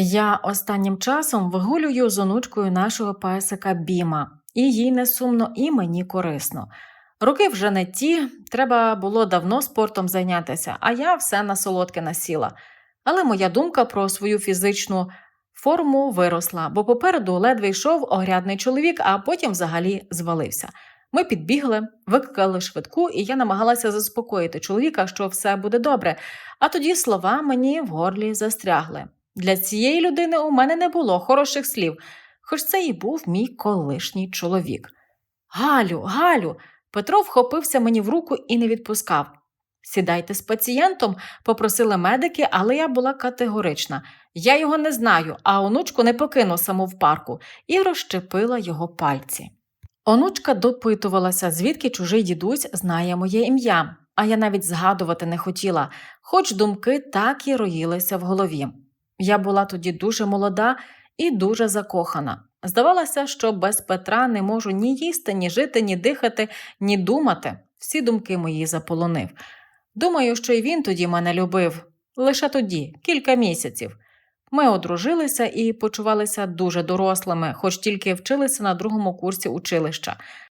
Я останнім часом вигулюю з онучкою нашого песика Біма, і їй не сумно, і мені корисно. Роки вже не ті, треба було давно спортом зайнятися, а я все на солодке насіла. Але моя думка про свою фізичну форму виросла, бо попереду ледве йшов огрядний чоловік, а потім взагалі звалився. Ми підбігли, викликали швидку, і я намагалася заспокоїти чоловіка, що все буде добре. А тоді слова мені в горлі застрягли. Для цієї людини у мене не було хороших слів, хоч це і був мій колишній чоловік. Галю, Галю, Петро вхопився мені в руку і не відпускав. Сідайте з пацієнтом, попросили медики, але я була категорична. Я його не знаю, а онучку не покину саму в парку, і розщепила його пальці. Онучка допитувалася, звідки чужий дідусь знає моє ім'я, а я навіть згадувати не хотіла, хоч думки так і роїлися в голові. Я була тоді дуже молода і дуже закохана. Здавалося, що без Петра не можу ні їсти, ні жити, ні дихати, ні думати. Всі думки мої заполонив. Думаю, що і він тоді мене любив. Лише тоді, кілька місяців. Ми одружилися і почувалися дуже дорослими, хоч тільки вчилися на другому курсі училища.